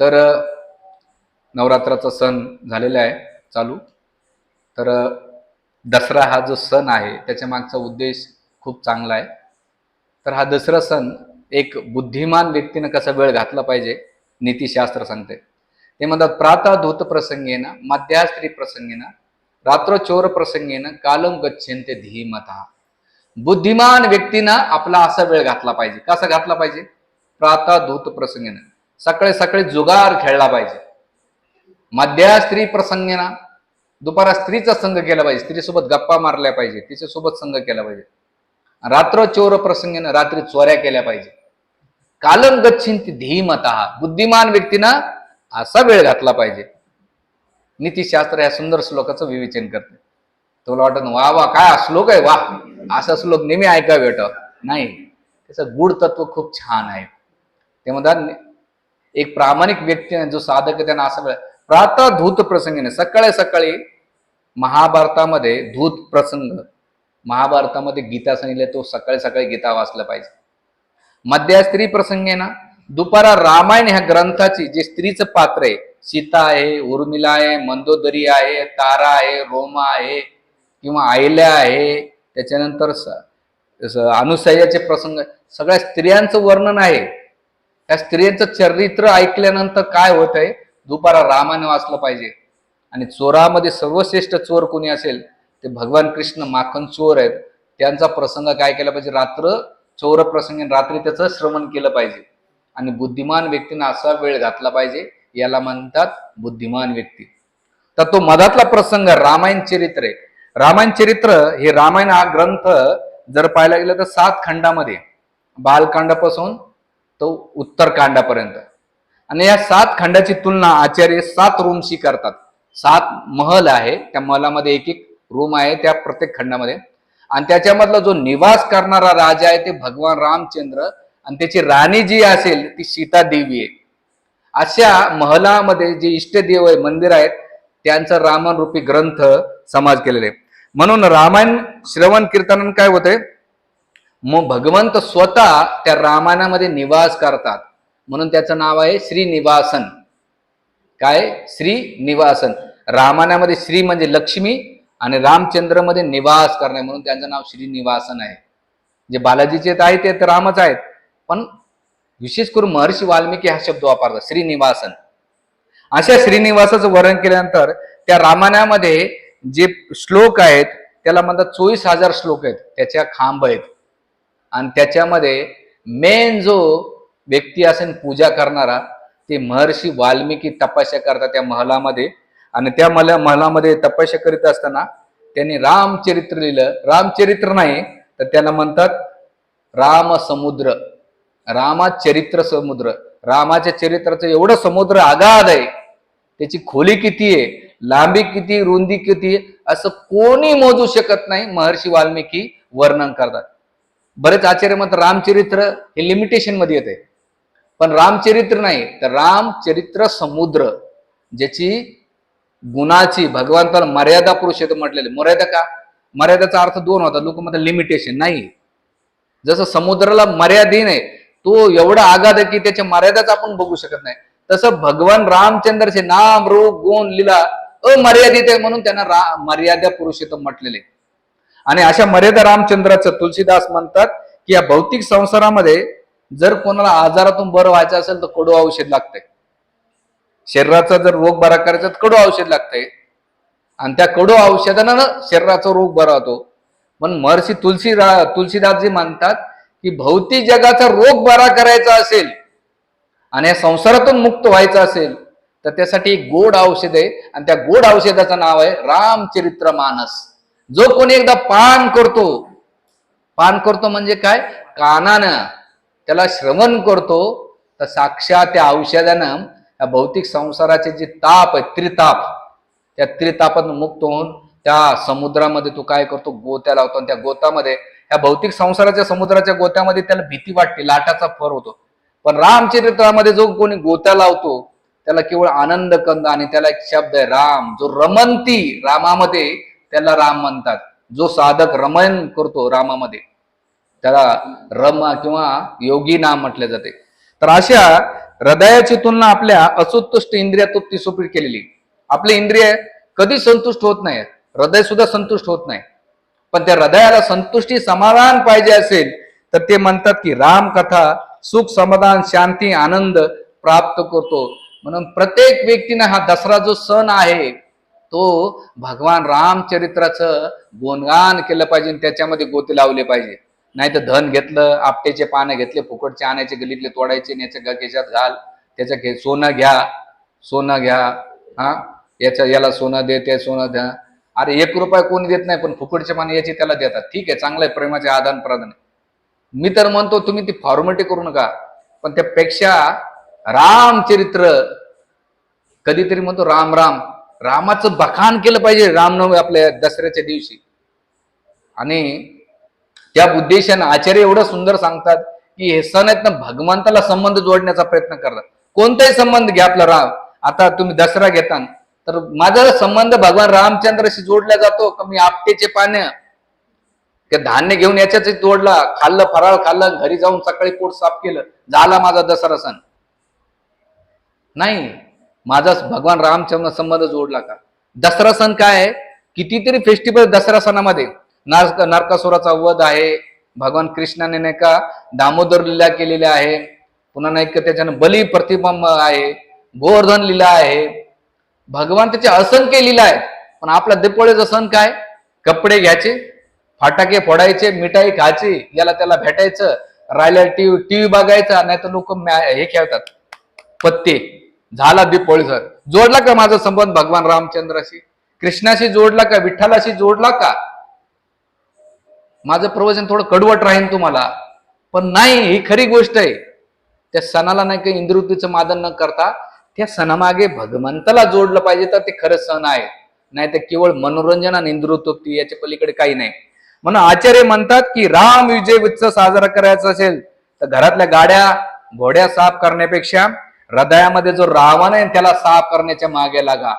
तर नवरात्राचा सण झालेला आहे चालू. तर दसरा हा जो सण आहे त्याच्या मागचा उद्देश खूप चांगला आहे. तर हा दसरा सण एक बुद्धिमान व्यक्तीनं कसा वेळ घातला पाहिजे? नीतिशास्त्र सांगते. ते म्हणतात प्रातः धूत प्रसंगेनं मध्यास्त्री प्रसंगेनं रात्र चोर प्रसंगेनं कालम गच्छन्ते धीमता. बुद्धिमान व्यक्तीनं आपला असा वेळ घातला पाहिजे. कसा घातला पाहिजे? प्रातः धूत प्रसंगेनं. सकाळी सकाळी जुगार खेळला पाहिजे. मध्या स्त्री प्रसंगेना दुपारा स्त्रीचा संघ केला पाहिजे. स्त्रीसोबत गप्पा मारल्या पाहिजे. तिच्यासोबत संघ केला पाहिजे. रात्र चोर प्रसंगेनं रात्री चोऱ्या केल्या पाहिजे. कालम गच्छिंती धीमता बुद्धिमान व्यक्तीनं असा वेळ घातला पाहिजे. नीतिशास्त्र या सुंदर श्लोकाचं विवेचन करते. तुला वाटत वा वा काय श्लोक आहे? वा असा श्लोक नेहमी ऐकावे भेट नाही. त्याचं गुढ तत्व खूप छान आहे. ते म्हणतात एक प्रामाणिक व्यक्ती जो साधक आहे त्यांना असं प्रातः धूत प्रसंगीने सकाळी सकाळी महाभारतामध्ये धूत प्रसंग महाभारतामध्ये गीता सांगितले तो सकाळी सकाळी गीता वाचलं पाहिजे. मध्या स्त्री प्रसंगेना दुपारा रामायण ह्या ग्रंथाची जे स्त्रीचं पात्र आहे सीता आहे उर्मिला आहे मंदोदरी आहे तारा आहे रोमा आहे किंवा आयल्या आहे त्याच्यानंतर स- अनुसयाचे प्रसंग सगळ्या स्त्रियांचं वर्णन आहे. त्या स्त्रियांचं चरित्र ऐकल्यानंतर काय होत आहे दुपारा रामायण वाचलं पाहिजे. आणि चोरामध्ये सर्वश्रेष्ठ चोर कोणी असेल ते भगवान कृष्ण माखन चोर आहेत. त्यांचा प्रसंग काय केला पाहिजे? रात्र चोर प्रसंगी रात्री त्याचं श्रवण केलं पाहिजे. आणि बुद्धिमान व्यक्तीनं असा वेळ घातला पाहिजे याला म्हणतात बुद्धिमान व्यक्ती. तर तो मधातला प्रसंग रामायण चरित्र आहे. रामायण चरित्र हे रामायण हा ग्रंथ जर पाहायला गेलं तर सात खंडामध्ये. बालकांडापासून तो उत्तरकांडापर्यंत आणि या सात खंडाची तुलना आचार्य सात रूमशी करतात. सात महल आहे त्या महलामध्ये एक एक रूम आहे त्या प्रत्येक खंडामध्ये. आणि त्याच्यामधला जो निवास करणारा राजा आहे ते भगवान रामचंद्र आणि त्याची राणी जी असेल ती सीता देवी आहे. अशा महलामध्ये जे इष्टदेव आहे मंदिर आहेत त्यांचा रामन रूपी ग्रंथ समाज केलेले आहे. म्हणून रामायण श्रवण कीर्तन काय होतंय? मग भगवंत स्वतः त्या रामायणामध्ये निवास करतात. म्हणून त्याचं नाव आहे श्रीनिवासन. काय? श्रीनिवासन. रामायणामध्ये श्री म्हणजे लक्ष्मी आणि रामचंद्रमध्ये निवास करणे म्हणून त्यांचं नाव श्रीनिवासन आहे. जे बालाजीचे तर आहे ते तर रामच आहेत. पण विशेष करून महर्षी वाल्मिकी हा शब्द वापरतात श्रीनिवासन. अशा श्रीनिवासाचं वर्णन केल्यानंतर त्या रामायणामध्ये जे श्लोक आहेत त्याला म्हणतात चोवीस हजार श्लोक आहेत त्याच्या खांब आहेत. आणि त्याच्यामध्ये मेन जो व्यक्ती असेल पूजा करणारा ते महर्षी वाल्मिकी तपस्या करतात त्या महलामध्ये. आणि त्या मला महलामध्ये तपस्या करीत असताना त्यांनी रामचरित्र लिहिलं. रामचरित्र नाही तर त्याला म्हणतात रामसमुद्र. रामाचरित्र समुद्र. रामाच्या चरित्राचं एवढं समुद्र आगाध आहे त्याची खोली किती आहे लांबी किती रुंदी किती आहे, असं कोणी मोजू शकत नाही महर्षी वाल्मिकी वर्णन करतात. बरेच आचार्य म्हणतात रामचरित्र हे लिमिटेशनमध्ये येते. पण रामचरित्र नाही तर रामचरित्र समुद्र ज्याची गुणाची भगवंताला मर्यादा पुरुषेत म्हटलेले. मर्यादा का? मर्यादाचा अर्थ दोन होता. लोक म्हणतात लिमिटेशन नाही. जसं समुद्राला मर्यादीन आहे तो एवढा आघात आहे की त्याच्या मर्यादाच आपण बघू शकत नाही. तसं भगवान रामचंद्रचे नाम रूप गुण लीला अमर्यादित आहे म्हणून त्यांना रा मर्यादा पुरुषोत्तम म्हटलेले. आणि अशा मर्यादा रामचंद्राचं तुलसीदास म्हणतात की या भौतिक संसारामध्ये जर कोणाला आजारातून बरं व्हायचं असेल तर कडू औषध लागतंय. शरीराचा जर रोग बरा करायचा तर कडू औषध लागतंय. आणि त्या कडू औषधानं ना शरीराचा रोग बरा होतो. पण महर्षी तुलसी तुलसीदासजी म्हणतात की भौतिक जगाचा रोग बरा करायचा असेल आणि या संसारातून मुक्त व्हायचं असेल तर त्यासाठी एक गोड औषध आहे. आणि त्या गोड औषधाचं नाव आहे रामचरित्र मानस जो कोणी एकदा पान करतो पान करतो म्हणजे काय? कानानं. त्याला श्रवण करतो तर साक्षात त्या औषधानं या भौतिक संसाराचे जे ताप आहे त्रिताप त्या त्रितापातून मुक्त होऊन त्या समुद्रामध्ये तो काय करतो? गोत्या लावतो. आणि त्या गोतामध्ये या भौतिक संसाराच्या समुद्राच्या गोत्यामध्ये त्याला भीती वाटते लाटाचा फर होतो. पण रामचरित्रामध्ये जो कोणी गोत्या लावतो त्याला केवळ आनंद कंद आणि त्याला एक शब्द आहे राम. जो रमंती रामामध्ये त्याला राम म्हणतात. जो साधक रमण करतो रामामध्ये त्याला रमा किंवा योगी नाम म्हटले जाते. तर अशा हृदयाची तुलना आपल्या असंतुष्ट इंद्रिया तृप्ती सुपीट केलेली. आपले इंद्रिय कधी संतुष्ट होत नाही हृदय सुद्धा संतुष्ट होत नाही. पण त्या हृदयाला संतुष्टी समाधान पाहिजे असेल तर ते म्हणतात की राम कथा सुख समाधान शांती आनंद प्राप्त करतो. म्हणून प्रत्येक व्यक्तीने हा दसरा जो सण आहे तो भगवान रामचरित्राचं गुणगान केलं पाहिजे आणि त्याच्यामध्ये गोते लावले पाहिजे. नाही तर धन घेतलं आपटेचे पानं घेतले फुकटचे आणायचे गलीतले तोडायचे याच्या केशात घाल त्याच्या घे सोनं घ्या सोनं घ्या हा? याच्या याला सोनं दे ते सोनं द्या. अरे एक रुपया कोणी देत नाही पण फुकटचे पानं याची त्याला देतात. ठीक आहे चांगलं आहे प्रेमाचे आदान प्रदान मी तर म्हणतो तुम्ही ती फॉर्मॅलिटी करू नका. पण त्यापेक्षा रामचरित्र कधीतरी म्हणतो राम राम रामाचं बखान केलं पाहिजे रामनवमी आपल्या दसऱ्याच्या दिवशी. आणि त्या उद्देशानं आचार्य एवढं सुंदर सांगतात की हे सण आहेत ना भगवंताला संबंध जोडण्याचा प्रयत्न करतात. कोणताही संबंध घ्या आपला राम. आता तुम्ही दसरा घेता तर माझा संबंध भगवान रामचंद्राशी जोडला जातो का मी आपटेचे पानं ते धान्य घेऊन याच्याच जोडला खाल्लं फराळ खाल्लं घरी जाऊन सकाळी पोट साफ केलं झाला माझा दसरा सण. नाही. माझा भगवान रामचंद्र संबंध जोडला का? दसरा सण काय आहे? कितीतरी फेस्टिवल दसरा सणामध्ये नरक नारकासुराचा वध आहे. भगवान कृष्णाने नाही का दामोदर लीला केलेल्या आहे. पुन्हा नाही का त्याच्यानं बली प्रतिबंब आहे. गोवर्धन लीला आहे. भगवान त्याचे असंख्य लीला आहेत पण आपला दीपोळीचा सण काय? कपडे घ्यायचे फटाके फोडायचे मिठाई खायची याला त्याला भेटायचं राहिल्या टीव्ही टीव्ही बघायचा नाही तर लोक हे खेळतात. पत्ते. झाला दीपोळीचा जोडला का माझा संबंध भगवान रामचंद्राशी? कृष्णाशी जोडला का? विठ्ठलाशी जोडला का? माझं प्रवचन थोडं कडवट राहील तुम्हाला. पण नाही ही खरी गोष्ट आहे. त्या सणाला नाही का इंद्रवृत्तीचं मादन न करता त्या सणामागे भगवंताला जोडलं पाहिजे तर ते खरं सण आहे. नाही तर केवळ मनोरंजन आणि इंद्रुतोक्ती याच्या पलीकडे काही नाही. म्हणून आचार्य म्हणतात की राम विजय उत्सव साजरा करायचा असेल तर घरातल्या गाड्या घोड्या साफ करण्यापेक्षा हृदयामध्ये जो रावण आहे त्याला साफ करण्याच्या मागे लागा.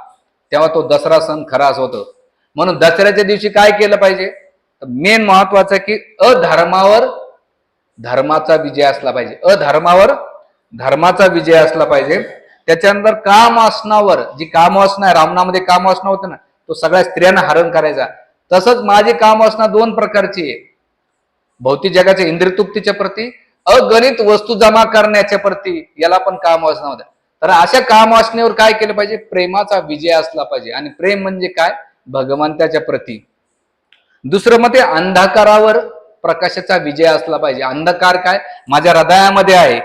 तेव्हा तो दसरा सण खराच होतो. म्हणून दसऱ्याच्या दिवशी काय केलं पाहिजे? मेन महत्वाचं की अधर्मावर धर्माचा विजय असला पाहिजे. अधर्मावर धर्माचा विजय असला पाहिजे. त्याच्यानंतर काम आसनावर जी कामवासना आहे रामनामध्ये काम कामवासना होतं ना तो सगळ्या स्त्रियांना हरण करायचा. तसंच माझी काम आसना दोन प्रकारची आहे. भौतिक जगाच्या इंद्रतुप्तीच्या प्रती अगणित वस्तू जमा करण्याच्या प्रती याला पण काम वासना होत्या तर अशा काम वासनेवर काय केलं पाहिजे? प्रेमाचा विजय असला पाहिजे. आणि प्रेम म्हणजे काय? भगवंताच्या प्रती. दुसरं मते अंधकारावर प्रकाशाचा विजय असला पाहिजे. अंधकार काय? माझ्या हृदयामध्ये आहे.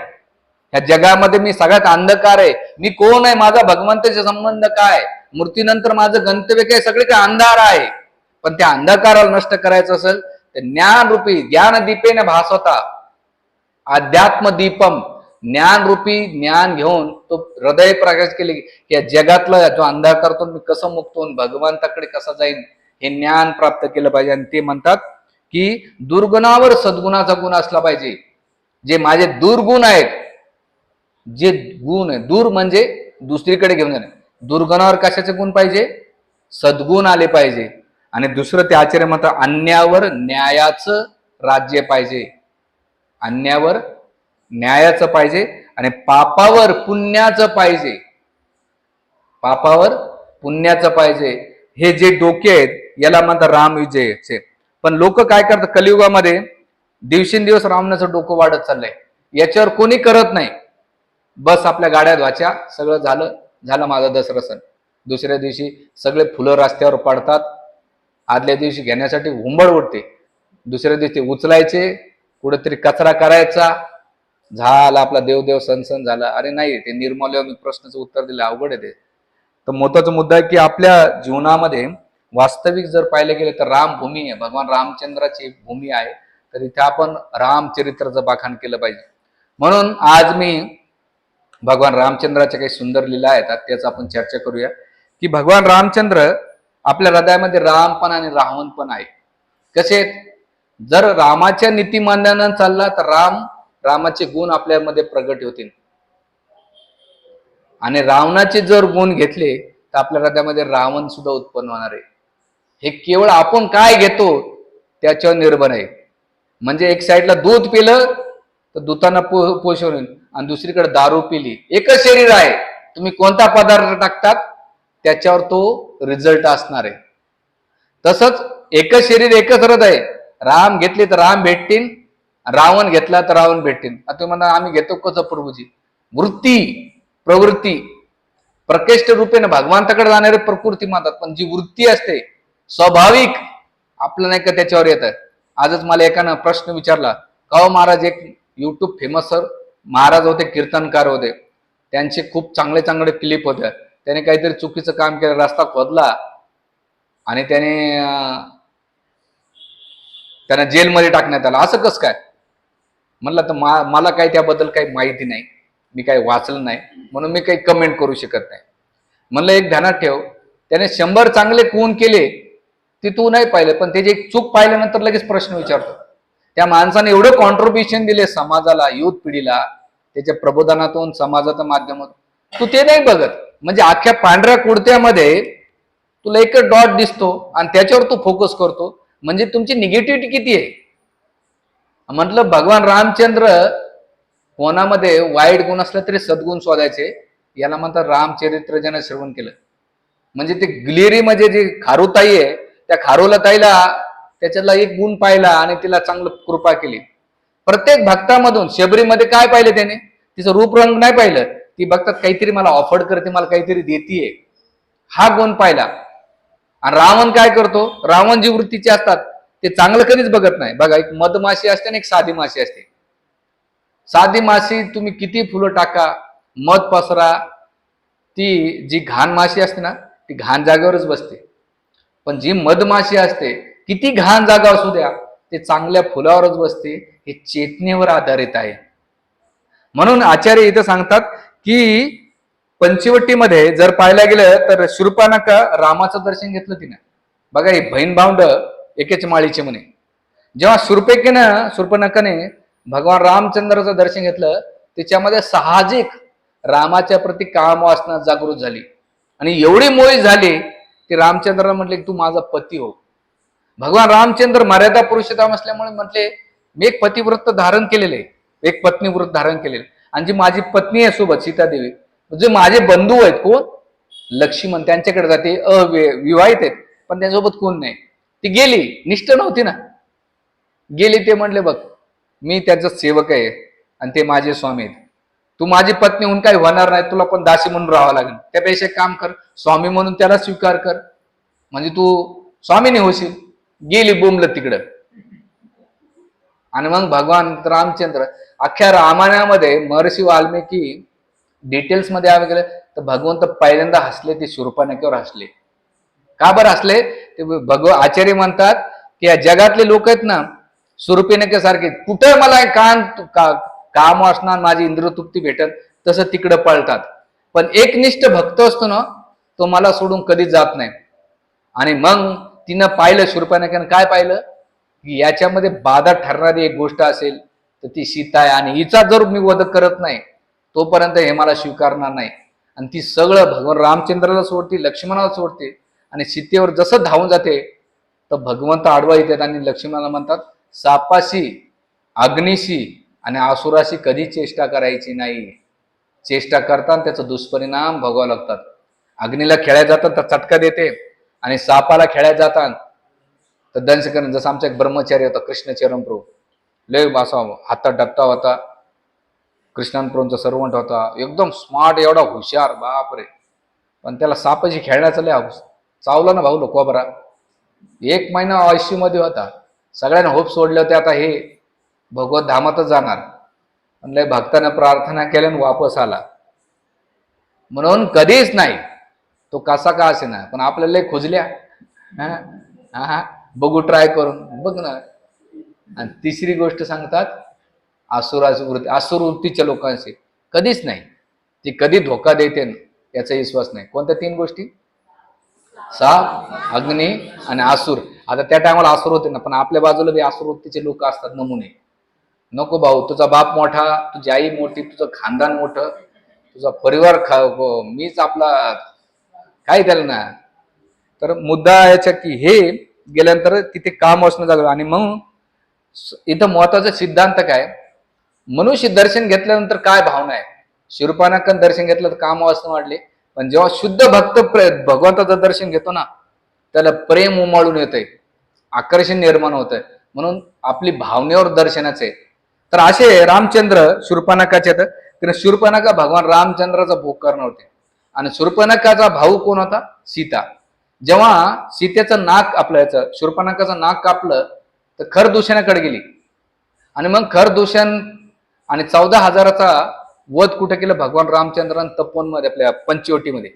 ह्या जगामध्ये मी सगळ्यात अंधकार आहे. मी कोण आहे? माझा भगवंताचा संबंध काय? मूर्तीनंतर माझं गंतव्य काय? सगळे काय अंधार आहे. पण त्या अंधकाराला नष्ट करायचं असेल तर ज्ञानरूपी ज्ञान दीपेने भासवता अध्यात्म दीपम ज्ञान रूपी ज्ञान घेऊन तो हृदय प्रकाश केले की या जगातला जो अंधकार मी कसं मुक्त होऊन भगवंताकडे कसा जाईन हे ज्ञान प्राप्त केलं पाहिजे. आणि ते म्हणतात की दुर्गुणावर सद्गुणाचा गुण असला पाहिजे. जे माझे दुर्गुण आहेत जे गुण आहे दूर म्हणजे दुसरीकडे घेऊन जाणे. दुर्गुणावर कशाचे गुण पाहिजे? सद्गुण आले पाहिजे. आणि दुसरं ते आचार्य म्हणतात अन्यावर न्यायाचं राज्य पाहिजे. अन्यावर न्यायाचं पाहिजे आणि पापावर पुण्याचं पाहिजे. पापावर पुण्याचं पाहिजे. हे जे डोके आहेत याला म्हणतात राम विजयचे. पण लोक काय करतात कलियुगामध्ये दिवसेंदिवस रावणाचं डोकं वाढत चाललंय. याच्यावर कोणी करत नाही. बस आपल्या गाड्या धुवाच्या सगळं झालं झालं माझा दसरा सण दुसऱ्या दिवशी सगळे फुलं रस्त्यावर पडतात. आदल्या दिवशी घेण्यासाठी हुंबड उडते. दुसऱ्या दिवशी उचलायचे कुठेतरी कचरा करायचा. झाला आपला देवदेव सनसन झाला. अरे नाही ते निर्मल्यावर मी प्रश्नाचं उत्तर दिलं. अवघड आहे ते. तर महत्त्वाचा मुद्दा आहे की आपल्या जीवनामध्ये वास्तविक जर पाहिलं गेलं तर रामभूमी आहे. भगवान रामचंद्राची भूमी आहे. तर इथे आपण रामचरित्राचं बाखाण केलं पाहिजे. म्हणून आज मी भगवान रामचंद्राच्या काही सुंदर लीला आहेत. त्याच आपण चर्चा करूया की भगवान रामचंद्र आपल्या हृदयामध्ये राम पण आणि रावण पण आहे. कसे जर रामाच्या नीतिमान्यानं चालला तर राम रामाचे गुण आपल्यामध्ये प्रगट होतील. आणि रावणाचे जर गुण घेतले तर आपल्या हृदयामध्ये रावण सुद्धा उत्पन्न होणार आहे. हे केवळ आपण काय घेतो त्याच्यावर निर्भर आहे. म्हणजे एक साईडला दूध पिलं तर दुधांना पो पोषण होईल. आणि दुसरीकडे दारू पिली. एकच शरीर आहे. तुम्ही कोणता पदार्थ टाकतात त्याच्यावर तो रिझल्ट असणार आहे. तसंच एकच शरीर एकच हृदय आहे राम घेतले तर राम भेटतील रावण घेतला तर रावण भेटतील. आता तुम्ही म्हणा आम्ही घेतो कसं प्रभूजी वृत्ती प्रवृत्ती. प्रकेष्ट रूपेने भगवंताकडे जाणारे प्रकृती मानतात पण जी वृत्ती असते स्वाभाविक आपलं नाही का त्याच्यावर येतं. आजच मला एकानं प्रश्न विचारला का महाराज एक युट्यूब फेमस सर महाराज होते कीर्तनकार होते. त्यांचे खूप चांगले चांगले क्लिप होते. त्याने काहीतरी चुकीचं काम केलं रस्ता खोदला. आणि त्याने त्यांना जेलमध्ये टाकण्यात आलं. असं कसं काय? म्हणलं तर मा- मला काही त्याबद्दल काही माहिती नाही. मी काही वाचलं नाही. म्हणून मी काही कमेंट करू शकत नाही. म्हणलं एक ध्यानात ठेव. त्याने शंभर चांगले खून केले ते तू नाही पाहिलं. पण त्याची एक चूक पाहिल्यानंतर लगेच प्रश्न विचारतो. त्या माणसाने एवढं कॉन्ट्रीब्युशन दिले समाजाला युथ पिढीला त्याच्या प्रबोधनातून समाजाच्या माध्यमातून. तू ते नाही बघत. म्हणजे अख्ख्या पांढऱ्या कुडत्यामध्ये तुला एक डॉट दिसतो आणि त्याच्यावर तू फोकस करतो. म्हणजे तुमची निगेटिव्हिटी किती आहे? म्हटलं भगवान रामचंद्र कोणामध्ये वाईट गुण असला तरी सद्गुण शोधायचे. याला म्हणतात रामचरित्र ज्यानं श्रवण केलं. म्हणजे ते ग्लिरी म्हणजे जी खारुताई आहे त्या खारुला ताईला त्याच्यातला एक गुण पाहिला आणि तिला चांगलं कृपा केली. प्रत्येक भक्तामधून शबरीमध्ये काय पाहिलं त्याने? तिचं रूप रंग नाही पाहिलं. ती भक्तात काहीतरी मला ऑफर्ड करते मला काहीतरी देतीये. हा गुण पाहिला. आणि रावण काय करतो? रावण जी वृत्तीचे असतात. ते चांगलं कधीच बघत नाही. बघा एक मधमाशी असते आणि एक साधी माशी असते. साधी माशी तुम्ही किती फुलं टाका मध पसरा. ती जी घाण माशी असते ना ती घाण जागेवरच बसते. पण जी मधमाशी असते किती घाण जागा असू द्या ते चांगल्या फुलावरच बसते हे चेतनेवर आधारित आहे. म्हणून आचार्य इथं सांगतात की पंचवटीमध्ये जर पाहायला गेलं तर शूर्पणखा रामाचं दर्शन घेतलं तिनं. बघा हे बहीण भावंड एकेच माळीचे म्हणे. जेव्हा सुरपेकेनं शूर्पणखाने भगवान रामचंद्राचं दर्शन घेतलं त्याच्यामध्ये साहजिक रामाच्या प्रती काम वासना जागृत झाली. आणि एवढी मोळी झाली की रामचंद्राला म्हटले की तू माझा पती हो. भगवान रामचंद्र मर्यादा पुरुषोत्तम असल्यामुळे म्हटले मी एक पतिव्रत धारण केलेले आहे. एक पत्नीव्रत धारण केलेले आणि जी माझी पत्नी आहे सोबत सीतादेवी जे माझे बंधू आहेत कोण? लक्ष्मण त्यांच्याकडे जाते अविवाहित आहेत पण त्याच्यासोबत कोण नाही. ती गेली निष्ठ नव्हती ना. गेली ते म्हणले बघ मी त्याचा सेवक आहे आणि ते माझे स्वामी आहेत. तू माझी पत्नी होऊन काही होणार नाही तुला पण दासी म्हणून राहावं लागेल. त्यापेक्षा काम कर स्वामी म्हणून त्याला स्वीकार कर. म्हणजे तू स्वामीने होशील. गेली बोंबलं तिकडं. आणि मग भगवान रामचंद्र अख्ख्या रामायणामध्ये महर्षी वाल्मिकी डिटेल्समध्ये यावं गेलं तर भगवंत पहिल्यांदा हसले ते शूर्पणखेवर हसले. का बरं हसले? ते भगव आचार्य म्हणतात की या जगातले लोक आहेत ना सुरपिनके सारखे कुठं मला कान का, काम असणार माझी इंद्रतृप्ती भेटत तसं तिकडं पळतात. पण एकनिष्ठ भक्त असतो ना तो मला सोडून कधीच जात नाही. आणि मग तिनं पाहिलं शूर्पणखेनं काय पाहिलं? की याच्यामध्ये बाधा ठरणारी एक गोष्ट असेल तर ती सीता आहे. आणि हिचा जर मी वध करत नाही तोपर्यंत हे मला स्वीकारणार नाही. आणि ती सगळं भगवान रामचंद्राला सोडते लक्ष्मणाला सोडते आणि सीतेवर जसं धावून जाते तर भगवंत आडवा येतात आणि लक्ष्मणाला म्हणतात सापाशी अग्निशी आणि आसुराशी कधी चेष्टा करायची नाही. चेष्टा करताना त्याचा दुष्परिणाम भोगावे लागतात. अग्नीला खेळायला जातात तर चटका देते आणि सापाला खेळायला जातात. तर दंशकरण जसं आमचा एक ब्रह्मचारी होता कृष्णचरण प्रभू लय असा हातात डबता होता. कृष्णांप्रभूंचा सर्वंट होता. एकदम स्मार्ट एवढा हुशार बापरे. पण त्याला सापाशी खेळण्याचा लय चावला ना भाऊ लोक बरा एक महिना आयसीयू होता. सगळ्यांना होप सोडले होते आता हे भगवत धामातच जाणार. पण लय भक्तानं प्रार्थना केल्या आणि वापस आला. म्हणून कधीच नाही. तो कसा का असे ना पण आपल्याला लय खुजल्या. हा, हा बघू ट्राय करून. बघ ना. आणि तिसरी गोष्ट सांगतात आसुराची वृत्ती आसुर वृत्तीच्या लोकांशी. कधीच नाही. ती कधी धोका देते याचा विश्वास नाही. कोणत्या तीन गोष्टी? साप अग्नी आणि आसूर. आता त्या टायमाला आसूर होते ना पण आपल्या बाजूला बी आसूर वृत्तीचे लोक असतात नमुने. नको भाऊ तुझा बाप मोठा तुझी आई मोठी तुझं खानदान मोठं तुझा परिवार खा हो, मीच आपला काय त्याला ना? तर मुद्दा याच्या की हे गेल्यानंतर तिथे काम असणं जागलं आणि मग इथं महत्त्वाचा सिद्धांत काय? मनुष्य दर्शन घेतल्यानंतर काय भावना आहे? शिरूपानाकन दर्शन घेतलं तर काम वाचून वाढले. पण जेव्हा शुद्ध भक्त भगवंताचं दर्शन घेतो ना त्याला प्रेम उमाळून येतंय. आकर्षण निर्माण होतंय. म्हणून आपली भावनेवर दर्शनाचं आहे. तर असे रामचंद्र शूर्पणकाचे तर तिने शूर्पणका भगवान रामचंद्राचा भोग करणार होते. आणि शूर्पणकाचा भाऊ कोण होता? सीता. जेव्हा सीतेचं नाक आपलं याचं शूर्पणकाचं नाक कापलं तर खरदूषणाकडे गेली. आणि मग खरदूषण आणि चौदा हजाराचा वध कुठे केलं? भगवान रामचंद्रान तपोनमध्ये आपल्या पंचवटीमध्ये.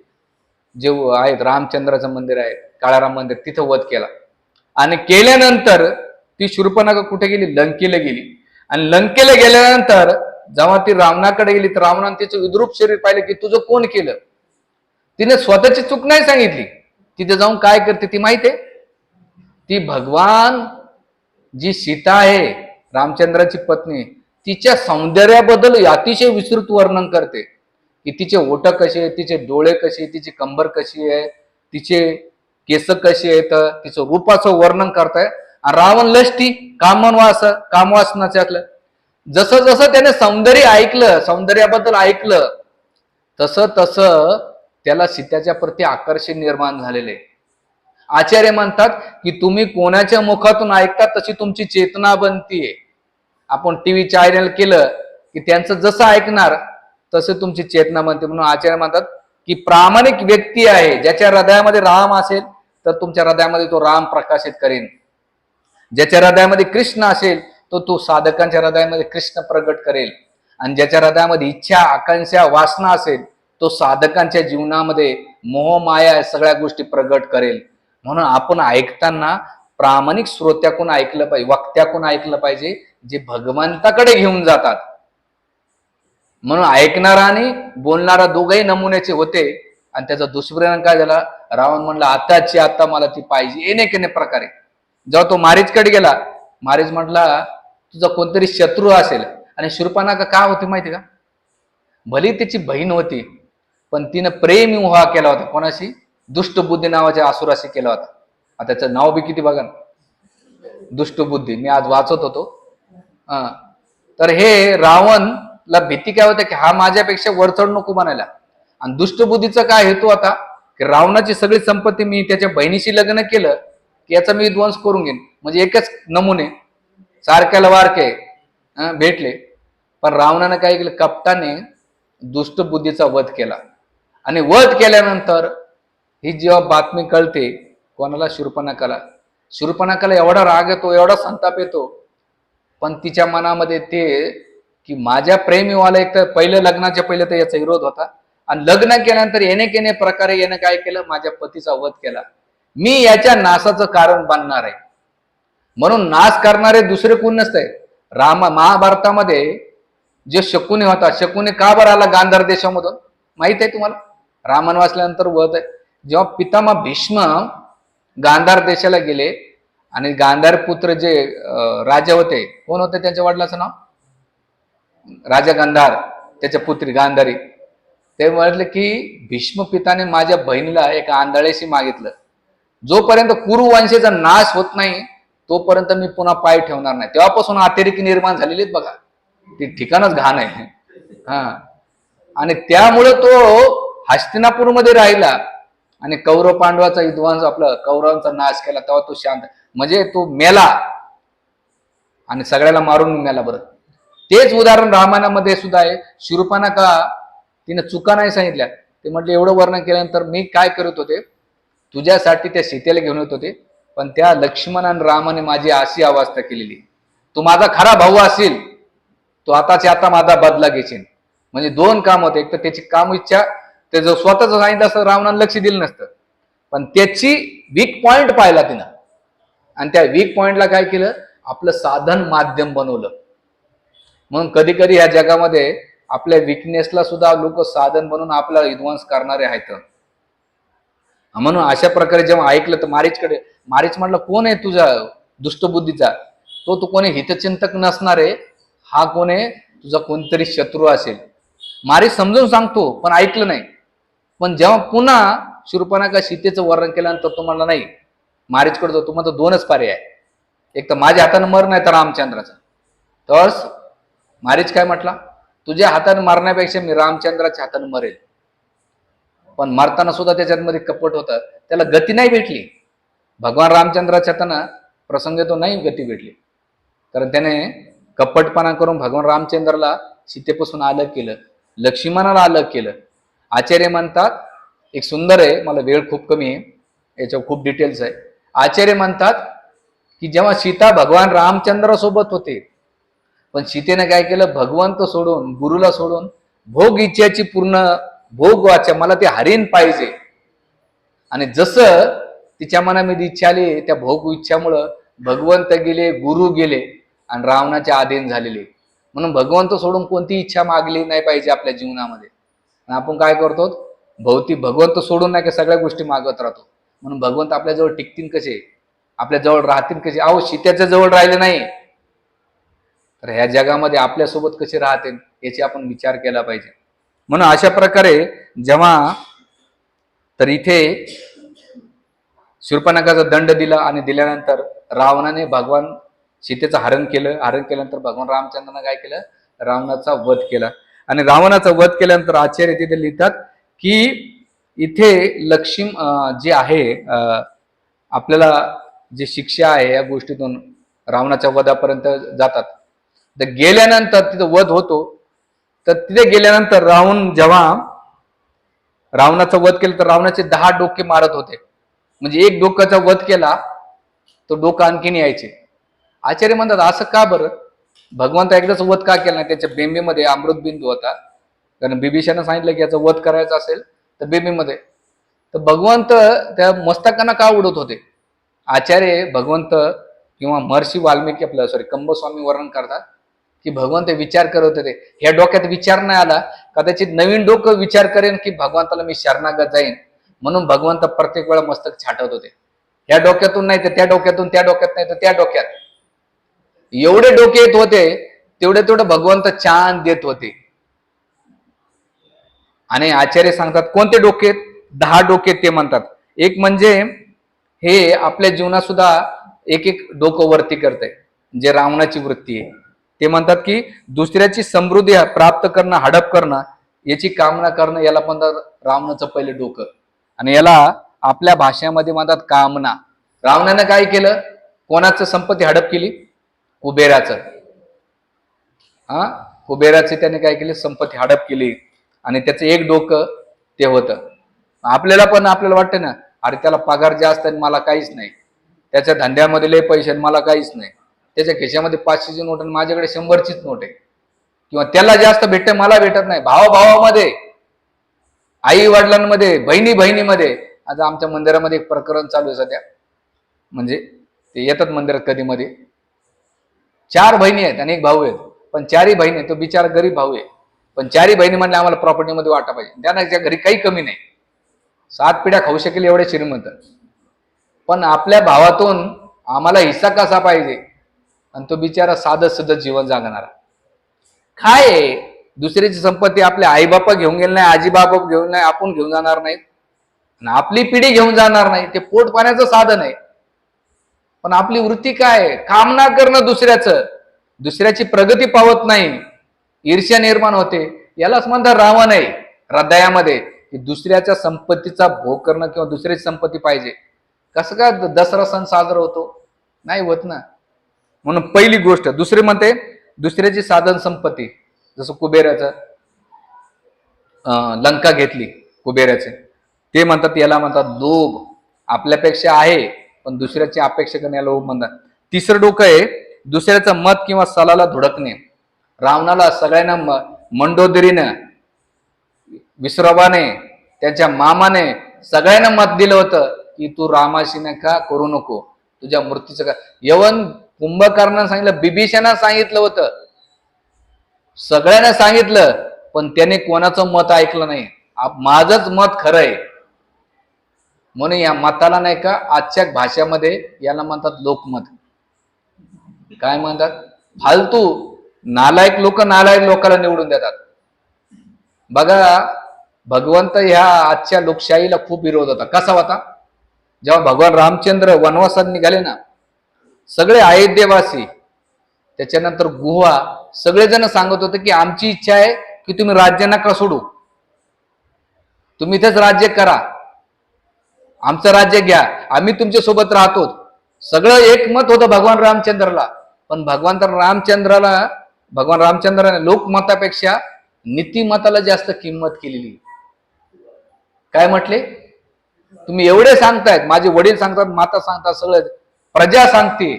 जे आहेत रामचंद्राचं मंदिर आहे काळाराम मंदिर तिथं वध केला. आणि केल्यानंतर ती शूर्पणखा कुठे गेली? लंकेला गेली. आणि लंकेला गेल्यानंतर जेव्हा ती रावणाकडे गेली तर रावणाने तिचं विद्रूप शरीर पाहिलं की तुझं कोण केलं? तिने स्वतःची चूक नाही सांगितली. तिथे जाऊन काय करते ती माहिती आहे? ती भगवान जी सीता आहे रामचंद्राची पत्नी तिच्या सौंदर्याबद्दल अतिशय विस्तृत वर्णन करते. की तिचे ओठ कसे आहेत तिचे डोळे कसे आहेत, तिची कंबर कशी आहे तिचे केस कसे आहेत तिचं रूपाचं वर्णन करताय. आणि रावण लष्टी कामवास कामवासनाच्यातलं जसं जसं त्याने सौंदर्य ऐकलं सौंदर्याबद्दल ऐकलं तसं तसं त्याला सीताच्या प्रती आकर्षण निर्माण झालेले. आचार्य म्हणतात की तुम्ही कोणाच्या मुखातून ऐकता तशी तुमची चेतना बनतीये. आपण टीव्ही चॅनल केलं की त्यांचं जसं ऐकणार तसं तुमची चेतना म्हणते म्हणून आचार्य म्हणतात की प्रामाणिक व्यक्ती आहे ज्याच्या हृदयामध्ये राम असेल तर तुमच्या हृदयामध्ये तो राम प्रकाशित करेन. ज्याच्या हृदयामध्ये कृष्ण असेल तो तो साधकांच्या हृदयामध्ये कृष्ण प्रगट करेल. आणि ज्याच्या हृदयामध्ये इच्छा आकांक्षा वासना असेल तो साधकांच्या जीवनामध्ये मोह माया सगळ्या गोष्टी प्रगट करेल. म्हणून आपण ऐकताना प्रामाणिक श्रोत्याकून ऐकलं पाहिजे वक्त्याकून ऐकलं पाहिजे जे भगवंताकडे घेऊन जातात. म्हणून ऐकणारा आणि बोलणारा दोघही नमुन्याचे होते. आणि त्याचा दुष्परिणाम काय झाला? रावण म्हणला आताची आता मला ती पाहिजे. येणे केने प्रकारे. जेव्हा तो मारीजकडे गेला मारीज म्हटला तुझा कोणतरी शत्रू असेल. आणि शूर्पणाखा का होती माहिती का? भली त्याची बहीण होती पण तिनं प्रेम विवाह केला होता. कोणाशी? दुष्टबुद्धी नावाच्या असुराशी केला होता. आता त्याचं नाव बी किती बघा ना. दुष्टबुद्धी. मी आज वाचत होतो. तर हे रावणला भीती काय होते की हा माझ्यापेक्षा वरचढ नको म्हणायला आणि दुष्टबुद्धीचा काय हेतू आता? की रावणाची सगळी संपत्ती मी त्याच्या बहिणीशी लग्न केलं की याचा मी ध्वंस करून घेईन. म्हणजे एकच नमुने. सारख्याला वारके भेटले. पण रावणानं काय केलं? कपटाने दुष्टबुद्धीचा वध केला. आणि वध केल्यानंतर ही जेव्हा बातमी कळते कोणाला शूर्पणखाला शूर्पणखाला एवढा राग येतो एवढा संताप येतो. पण तिच्या मनामध्ये ते की माझ्या प्रेमीवाला एक तर पहिलं लग्नाच्या पहिले तर याचा विरोध होता. आणि लग्न केल्यानंतर येणे केने प्रकारे यानं काय केलं? माझ्या पतीचा वध केला. मी याच्या नासाचं कारण बनणार आहे. म्हणून नाश करणारे दुसरे कोण नसते? राम महाभारतामध्ये जे शकुनी होता शकुनी का बरं आला गांधार देशामधून? माहीत आहे तुम्हाला? रामायण वाचल्यानंतर वध आहे. जेव्हा पितामह भीष्म गांधार देशाला गेले आणि गांधार पुत्र जे राजा होते कोण होते त्यांच्या वडिलाचं नाव? राजा गांधार त्याच्या पुत्री गांधारी. ते म्हटले की भीष्म पिताने माझ्या बहिणीला एका आंधळ्याशी मागितलं. जोपर्यंत कुरुवंशेचा नाश होत नाही तोपर्यंत मी पुन्हा पाय ठेवणार नाही. तेव्हापासून अतिरेकी निर्माण झालेली आहेत बघा. ती ठिकाणच घाण आहे. हा. आणि त्यामुळे तो हस्तिनापूरमध्ये राहिला. आणि कौरव पांडवाचा विद्वांस आपला कौरवांचा नाश केला तेव्हा तो शांत. म्हणजे तो मेला. आणि सगळ्याला मारून मेला बरं. तेच उदाहरण रामायणामध्ये सुद्धा आहे. शिरूपाना का? तिने चुका नाही सांगितल्या. ते म्हटले एवढं वर्णन केल्यानंतर मी काय करत होते? तुझ्यासाठी त्या सीतेला घेऊन येत होते. पण त्या लक्ष्मण आणि रामाने माझी अशी अवस्था केलेली. तू माझा खरा भाऊ असेल. तो आताच्या आता माझा बदला घेशील. म्हणजे दोन काम होते. एक तर त्याची काम इच्छा त्याचं स्वतःच सांगितलं असं रावणानं लक्ष दिलं नसतं. पण त्याची वीक पॉइंट पाहिला तिनं. आणि त्या वीक पॉइंटला काय केलं? आपलं साधन माध्यम बनवलं. म्हणून कधी कधी ह्या जगामध्ये आपल्या विकनेसला सुद्धा लोक साधन बनवून आपला विध्वंस करणारे आहेत. म्हणून अशा प्रकारे जेव्हा ऐकलं तर मारीचकडे मारीच म्हटलं कोण आहे तुझा दुष्टबुद्धीचा तो तू कोणी हितचिंतक नसणार? आहे हा कोण आहे? तुझा कोणतरी शत्रू असेल. मारीच समजून सांगतो पण ऐकलं नाही. पण जेव्हा पुन्हा शूर्पणखा सीतेचं वर्णन केल्यानंतर तुम्हाला नाही मारीच करतो तुम्हाला दोनच पर्याय आहे एक तर माझ्या हातानं मर नाही तर रामचंद्राचा. तर मारीच काय म्हटला तुझ्या हाताने मारण्यापेक्षा मी रामचंद्राच्या हाताने मरेल. पण मारताना सुद्धा त्याच्यामध्ये कपट होतं. त्याला गती नाही भेटली. भगवान रामचंद्राच्या हातानं प्रसंग तो नाही गती भेटली. कारण त्याने कपटपणा करून भगवान रामचंद्राला सीतेपासून अलग केलं लक्ष्मणाला अलग केलं. आचार्य म्हणतात एक सुंदर आहे मला वेळ खूप कमी आहे याच्यावर खूप डिटेल्स आहे. आचार्य म्हणतात की जेव्हा सीता भगवान रामचंद्रासोबत होते पण सीतेने काय केलं भगवंत सोडून गुरुला सोडून भोग इच्छाची पूर्ण भोग वाचा मला ते हरिण पाहिजे. आणि जसं तिच्या मनामध्ये इच्छा आली त्या भोग इच्छामुळं भगवंत गेले गुरु गेले आणि रावणाचे आधीन झालेले. म्हणून भगवंत सोडून कोणती इच्छा मागली नाही पाहिजे आपल्या जीवनामध्ये. आपण काय करतो? भोवती भगवंत सोडून नाही का सगळ्या गोष्टी मागत राहतो. म्हणून भगवंत आपल्याजवळ टिकतील कसे? आपल्या जवळ राहतील कसे? अहो शित्याच्या जवळ राहिले नाही. तर ह्या जगामध्ये आपल्यासोबत कसे राहतील याची आपण विचार केला पाहिजे. म्हणून अशा प्रकारे जेव्हा तर इथे शूर्पणाकाचा दंड दिला आणि दिल्यानंतर रावणाने भगवान सीतेचं हरण केलं. हरण केल्यानंतर भगवान रामचंद्रानं काय केलं? रावणाचा वध केला. आणि रावणाचा वध केल्यानंतर आचार्य तिथे लिहितात की इथे लक्ष्मी जे आहे आपल्याला जी शिक्षा आहे या गोष्टीतून रावणाच्या वधापर्यंत जातात. तर गेल्यानंतर तिथं वध होतो. तर तिथे गेल्यानंतर रावण जेव्हा रावणाचा वध केला तर रावणाचे दहा डोके मारत होते. म्हणजे एक डोक्याचा वध केला तो डोकं आणखीन यायचे. आचार्य म्हणतात असं का बरं? भगवंत एकदाच वध का केला नाही? त्याच्या बेंबीमध्ये अमृत बिंदू होता. कारण बिभीषानं सांगितलं की याचा वध करायचा असेल तर बेंबीमध्ये. तर भगवंत त्या मस्तकांना का उडत होते? आचार्य भगवंत किंवा महर्षी वाल्मिकी आपलं सॉरी कंबस्वामी वर्णन करतात की भगवंत विचार करत होते. ह्या डोक्यात विचार नाही आला. कदाचित नवीन डोकं विचार करेन की भगवंताला मी शरणागत जाईन. म्हणून भगवंत प्रत्येक वेळा मस्तक छाटत होते. ह्या डोक्यातून नाही तर त्या डोक्यातून त्या डोक्यात नाही तर त्या डोक्यात. एवढे डोके येत होते तेवढे तेवढे भगवंत चांद देत होते. आणि आचार्य सांगतात कोणते डोके दहा डोके ते म्हणतात. एक म्हणजे हे आपल्या जीवनात सुद्धा एक एक डोकं वरती करते जे रावणाची वृत्ती आहे. ते म्हणतात की दुसऱ्याची समृद्धी प्राप्त करणं हडप करणं याची कामना करणं याला म्हणतात रावणाचं पहिले डोकं. आणि याला आपल्या भाषेमध्ये म्हणतात कामना. रावणानं काय केलं? कोणाचं संपत्ती हडप केली? कुबेराचं. हा? कुबेराचे त्याने काय केले? संपत्ती हडप केली. आणि त्याचं एक डोकं ते होतं. आपल्याला पण आपल्याला वाटतं ना अरे त्याला पगार जास्त आणि मला काहीच नाही. त्याच्या धंद्यामध्ये लय पैसे आणि मला काहीच नाही. त्याच्या खिशामध्ये पाचशेची नोट आणि माझ्याकडे शंभरचीच नोट आहे. किंवा त्याला जास्त भेटते मला भेटत नाही. भावाभावामध्ये आई वडिलांमध्ये बहिणी बहिणीमध्ये आता आमच्या मंदिरामध्ये एक प्रकरण चालू आहे सध्या. म्हणजे ते येतात मंदिरात कधी मध्ये चार बहिणी आहेत आणि एक भाऊ आहेत. पण चारही बहिणी आहेत तो बिचारा गरीब भाऊ आहे. पण चारही बहिणी म्हणले आम्हाला प्रॉपर्टीमध्ये वाटा पाहिजे. त्यांना त्या घरी काही कमी नाही. सात पिढ्या खाऊ शकेल एवढे श्रीमंत. पण आपल्या भावातून आम्हाला हिस्सा कसा पाहिजे? आणि तो बिचारा साधं सुद्धा जीवन जगणारा. काय आहे? दुसऱ्याची संपत्ती आपल्या आईबापा घेऊन गेले नाही आजीबापा घेऊन नाही आपण घेऊन जाणार नाहीत. आणि आपली पिढी घेऊन जाणार नाही. ते पोट पाण्याचं साधन आहे. पण आपली वृत्ती काय? आहे? कामना करणं दुसऱ्याचं. दुसऱ्याची प्रगती पावत नाही. ईर्ष्या निर्माण होते. यालाच म्हणतात रावण आहे हृदयामध्ये की दुसऱ्याच्या संपत्तीचा भोग करणं किंवा दुसऱ्याची संपत्ती पाहिजे. कसं काय दसरा सण साजरा होतो? नाही होत ना. म्हणून पहिली गोष्ट दुसरी म्हणते दुसऱ्याची साधन संपत्ती. जसं कुबेराचं लंका घेतली कुबेराचे. ते म्हणतात याला म्हणतात लोभ. आपल्यापेक्षा आहे. पण दुसऱ्याची अपेक्षा करणे याला म्हणतात तिसरं डोकं आहे दुसऱ्याचं मत किंवा सलाला धुडकणे. रावणाला सगळ्यांना म- मंडोदरीनं विश्रवाने त्याच्या मामाने सगळ्यांना मत दिलं होतं की तू रामाशी नका करू नको तुझ्या मृत्यूचं का यवन कुंभकर्णानं सांगितलं बिभीषणा सांगितलं होतं. सगळ्यांना सांगितलं पण त्याने कोणाचं मत ऐकलं नाही. माझंच मत खरं आहे. म्हणून या मताला नाही का आजच्या भाषेमध्ये याला म्हणतात लोकमत. काय म्हणतात? फालतू नालायक लोक नालायक लोकांना निवडून देतात. बघा भगवंत ह्या आजच्या लोकशाहीला खूप विरोध होता. कसा होता? जेव्हा भगवान रामचंद्र वनवासात निघाले ना सगळे अयोध्येवासी त्याच्यानंतर गुहा सगळेजण सांगत होते की आमची इच्छा आहे की तुम्ही राज्य नका सोडू? तुम्ही इथेच राज्य करा. आमचं राज्य घ्या. आम्ही तुमच्यासोबत राहतो. सगळं एकमत होतं भगवान रामचंद्रला. पण भगवान तर रामचंद्राला भगवान रामचंद्राने लोकमतापेक्षा नीतिमताला जास्त किंमत केलेली. काय म्हटले? तुम्ही एवढे सांगतायत माझे वडील सांगतात माता सांगतात सगळं प्रजा सांगते.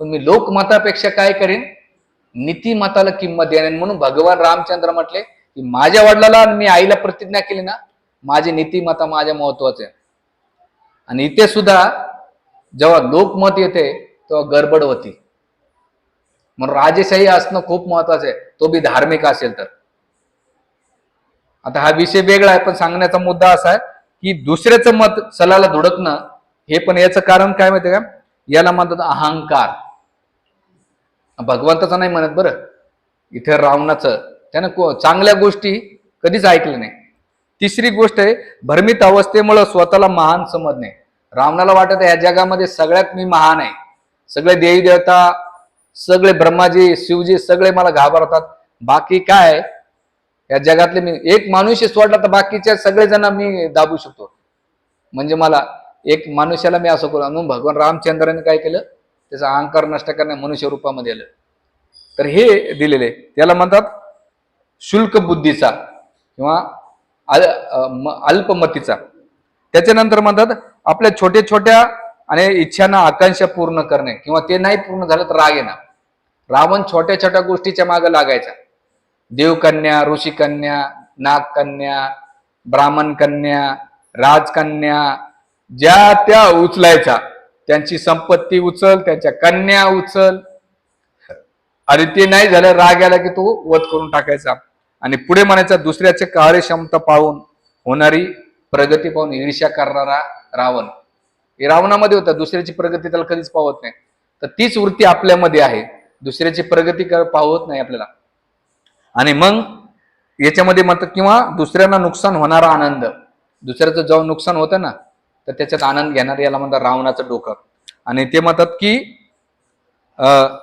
पण मी लोकमतापेक्षा काय करेन? नीतिमताला किंमत देणे. म्हणून भगवान रामचंद्र म्हटले की माझ्या वडिलाला आणि मी आईला प्रतिज्ञा केली ना माझी नीतिमता माझ्या महत्त्वाचे आहे. आणि इथे सुद्धा जेव्हा लोकमत येते तेव्हा गडबड होती. म्हणून राजेशाही असणं खूप महत्वाचं आहे. तो बी धार्मिक असेल तर. आता हा विषय वेगळा आहे पण सांगण्याचा मुद्दा असा आहे की दुसऱ्याचं मत सलाला धुडकणं हे पण याचं कारण काय माहितीये का? याला म्हणतात अहंकार. भगवंताचं नाही म्हणत बरं. इथे रावणाचं. त्यानं चांगल्या गोष्टी कधीच ऐकलं नाही. तिसरी गोष्ट आहे भ्रमित अवस्थेमुळं स्वतःला महान समजणे. रावणाला वाटत या जगामध्ये सगळ्यात मी महान आहे. सगळे देवी देवता सगळे ब्रह्माजी शिवजी सगळे मला घाबरतात. बाकी काय? आहे? या जगातले मी एक माणूस सोडला तर बाकीच्या सगळेजण मी दाबू शकतो. म्हणजे मला एक माणुष्याला मी असं करू म्हणून भगवान रामचंद्राने काय केलं? त्याचा अहंकार नष्ट करणे मनुष्य रूपामध्ये आलं. तर हे दिलेले त्याला म्हणतात शुल्क बुद्धीचा किंवा अल- अ, म- अल्पमतीचा. त्याच्यानंतर म्हणतात आपल्या छोट्या छोट्या आणि इच्छांना आकांक्षा पूर्ण करणे किंवा ते नाही पूर्ण झालं तर राग येणार. रावण छोट्या छोट्या गोष्टीच्या मागे लागायचा. देवकन्या ऋषिकन्या नागकन्या ब्राह्मण कन्या राजकन्या ज्या त्या उचलायच्या त्यांची संपत्ती उचल त्यांच्या कन्या उचल. आणि ते नाही झालं राग आला की तो वध करून टाकायचा. आणि पुढे म्हणायचा दुसऱ्याचे कार्यक्षमता पाहून होणारी प्रगती पाहून ईर्ष्या करणारा रावण. हे रावणामध्ये होता दुसऱ्याची प्रगती त्याला कधीच पावत नाही. तर तीच वृत्ती आपल्यामध्ये आहे. दुसऱ्याची प्रगती कर पावत नाही आपल्याला. आणि मग याच्यामध्ये म्हणतात किंवा दुसऱ्यांना नुकसान होणारा आनंद. दुसऱ्याचं जेव्हा नुकसान होतं ना तर त्याच्यात आनंद घेणार याला म्हणतात रावणाचं डोकं. आणि ते म्हणतात की अं,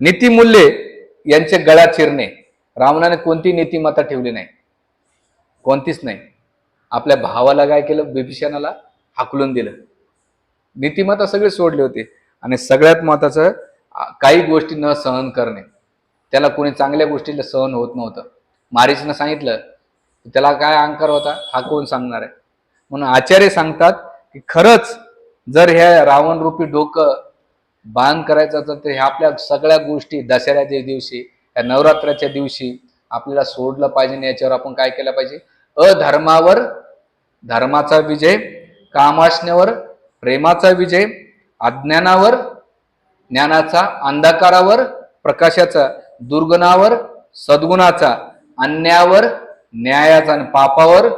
नीतिमूल्ये यांचे गळा चिरणे रावणाने कोणती नीतिमत्ता ठेवली नाही. कोणतीच नाही. आपल्या भावाला काय केलं? बिभीषणाला हाकलून दिलं. नीतिमत्ता सगळे सोडले होते. आणि सगळ्यात महत्वाचं काही गोष्टी न सहन करणे. त्याला कोणी चांगल्या गोष्टीला सहन होत नव्हतं. मारीचनं सांगितलं त्याला काय अंकार होता? हा कोण सांगणार आहे? म्हणून आचार्य सांगतात की खरंच जर ह्या रावण रूपी डोकं बांध करायचं तर ह्या आपल्या सगळ्या गोष्टी दसऱ्याच्या दिवशी या नवरात्राच्या दिवशी आपल्याला सोडलं पाहिजे आणि याच्यावर आपण काय केलं पाहिजे? अधर्मावर धर्माचा विजय कामाशण्यावर प्रेमाचा विजय अज्ञानावर ज्ञानाचा अंधकारावर प्रकाशाचा दुर्गुणावर सद्गुणाचा अन्यावर न्यायाचा आणि पापावर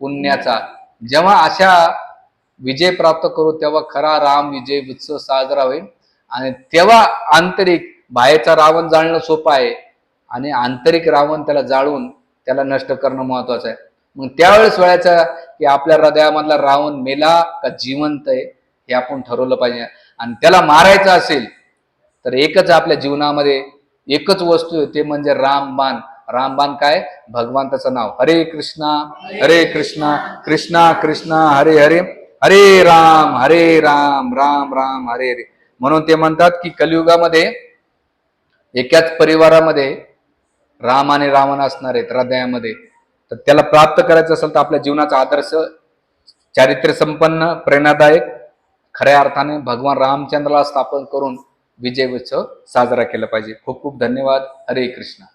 पुण्याचा. जेव्हा अशा विजय प्राप्त करू तेव्हा खरा राम विजय उत्सव साजरा होईल. आणि तेव्हा आंतरिक बाहेरचा रावण जाळणं सोपं आहे आणि आंतरिक रावण त्याला जाळून त्याला नष्ट करणं महत्वाचं आहे. मग त्यावेळेस वेळाचं की आपल्या हृदयामधला रावण मेला का जिवंत आहे हे आपण ठरवलं पाहिजे. आणि त्याला मारायचं असेल तर एकच आपल्या जीवनामध्ये एकच वस्तू आहे ते म्हणजे रामबाण. रामबाण काय? भगवंताचं नाव. हरे कृष्णा हरे कृष्णा कृष्णा कृष्णा हरे हरे हरे राम हरे राम राम राम हरे हरे. म्हणून ते म्हणतात की कलियुगामध्ये एकाच परिवारामध्ये राम आणि रावण असणार आहेत हृदयामध्ये. तर त्याला प्राप्त करायचं असेल तर आपल्या जीवनाचा आदर्श चारित्र्य संपन्न प्रेरणादायक खऱ्या अर्थाने भगवान रामचंद्राला स्थापन करून विजय उत्सव साजरा केला पाहिजे. खूप खूप धन्यवाद. हरे कृष्णा.